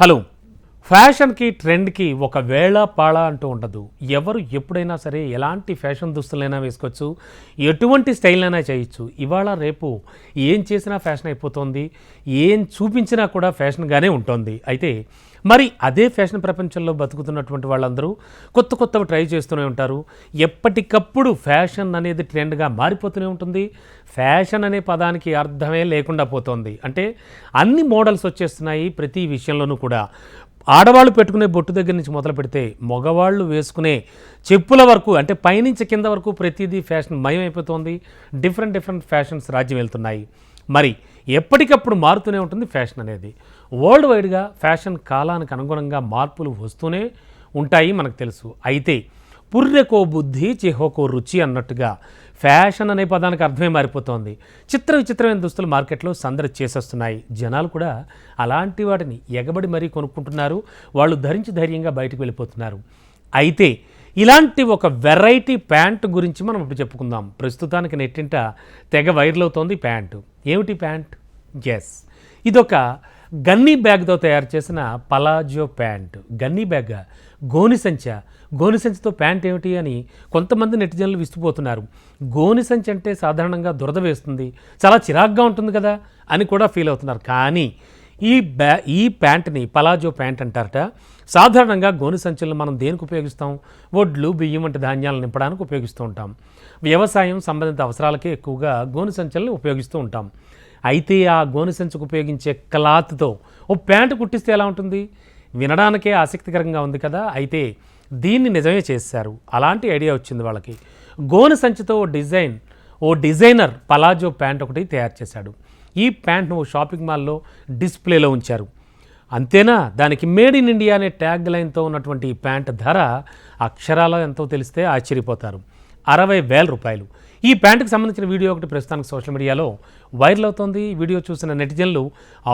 Hello ఫ్యాషన్కి ట్రెండ్కి ఒక వేళ పాళ అంటూ ఉండదు. ఎవరు ఎప్పుడైనా సరే ఎలాంటి ఫ్యాషన్ దుస్తులైనా వేసుకోవచ్చు ఎటువంటి స్టైల్ అయినా చేయొచ్చు. ఇవాళ రేపు ఏం చేసినా ఫ్యాషన్ అయిపోతుంది ఏం చూపించినా కూడా ఫ్యాషన్గానే ఉంటుంది. అయితే మరి అదే ఫ్యాషన్ ప్రపంచంలో బతుకుతున్నటువంటి వాళ్ళందరూ కొత్త కొత్తవి ట్రై చేస్తూనే ఉంటారు. ఎప్పటికప్పుడు ఫ్యాషన్ అనేది ట్రెండ్గా మారిపోతూనే ఉంటుంది. ఫ్యాషన్ అనే పదానికి అర్థమే లేకుండా పోతుంది. అంటే అన్ని మోడల్స్ వచ్చేస్తున్నాయి ప్రతి విషయంలోనూ కూడా. ఆడవాళ్ళు పెట్టుకునే బొట్టు దగ్గర నుంచి మొదలు పెడితే మగవాళ్ళు వేసుకునే చెప్పుల వరకు అంటే పైనుంచి కింద వరకు ప్రతిదీ ఫ్యాషన్ మయం అయిపోతుంది డిఫరెంట్ డిఫరెంట్ ఫ్యాషన్స్ రాజ్యం వెళ్తున్నాయి. మరి ఎప్పటికప్పుడు మారుతూనే ఉంటుంది ఫ్యాషన్ అనేది. వరల్డ్ వైడ్గా ఫ్యాషన్ కాలానికి అనుగుణంగా మార్పులు వస్తూనే ఉంటాయి మనకు తెలుసు. అయితే పుర్రెకో బుద్ధి చెహోకో రుచి అన్నట్టుగా ఫ్యాషన్ అనే పదానికి అర్థమే మారిపోతోంది. చిత్ర విచిత్రమైన దుస్తులు మార్కెట్లో సందడి చేసేస్తున్నాయి. జనాలు కూడా అలాంటి వాటిని ఎగబడి మరీ కొనుక్కుంటున్నారు. వాళ్ళు ధరించి ధైర్యంగా బయటకు వెళ్ళిపోతున్నారు. అయితే ఇలాంటి ఒక వెరైటీ ప్యాంట్ గురించి మనం ఇప్పుడు చెప్పుకుందాం. ప్రస్తుతానికి నెట్టింట తెగ వైరల్ అవుతోంది ప్యాంటు. ఏమిటి ప్యాంట్? ఎస్ ఇదొక గన్నీ బ్యాగ్తో తయారు చేసిన పలాజో ప్యాంట్. గన్నీ బ్యాగ్ గోని సంచ. గోని ప్యాంట్ ఏమిటి అని కొంతమంది నెటిజన్లు విస్తుపోతున్నారు. గోని సంచి అంటే సాధారణంగా దురద వేస్తుంది. చాలా చిరాగ్గా ఉంటుంది కదా అని కూడా ఫీల్ అవుతున్నారు. కానీ ఈ బ్యా ఈ ప్యాంట్ని పలాజో ప్యాంట్ అంటారట. సాధారణంగా గోని సంచులను మనం దేనికి ఉపయోగిస్తాం? వడ్లు బియ్యం వంటి ధాన్యాలను నింపడానికి ఉపయోగిస్తూ ఉంటాం. వ్యవసాయం సంబంధిత అవసరాలకే ఎక్కువగా గోని సంచులను ఉపయోగిస్తూ ఉంటాం. అయితే ఆ గోను సంచుకు ఉపయోగించే క్లాత్తో ఓ ప్యాంటు కుట్టిస్తే ఎలా ఉంటుంది? వినడానికే ఆసక్తికరంగా ఉంది కదా? అయితే దీన్ని నిజమే చేశారు. అలాంటి ఐడియా వచ్చింది వాళ్ళకి. గోను సంచితో ఓ డిజైన్ ఓ డిజైనర్ పలాజో ప్యాంట్ ఒకటి తయారు చేశాడు. ఈ ప్యాంట్ను ఓ షాపింగ్ మాల్లో డిస్ప్లేలో ఉంచారు. అంతేనా? దానికి మేడ్ ఇన్ ఇండియా అనే ట్యాగ్ లైన్తో ఉన్నటువంటి ఈ ప్యాంట్ ధర అక్షరాల ఎంతో తెలిస్తే ఆశ్చర్యపోతారు. అరవై వేల రూపాయలు. ఈ ప్యాంటుకు సంబంధించిన వీడియో ఒకటి ప్రస్తుతానికి సోషల్ మీడియాలో వైరల్ అవుతోంది. వీడియో చూసిన నెటిజన్లు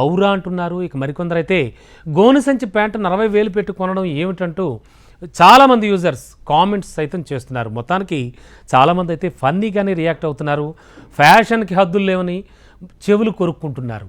ఔరా అంటున్నారు. ఇక మరికొందరైతే గోను సంచి ప్యాంటు అరవై వేలు పెట్టి కొనడం ఏమిటంటూ చాలామంది యూజర్స్ కామెంట్స్ సైతం చేస్తున్నారు. మొత్తానికి చాలామంది అయితే ఫన్నీగానే రియాక్ట్ అవుతున్నారు. ఫ్యాషన్కి హద్దులు లేవని చెవులు కొరుక్కుంటున్నారు.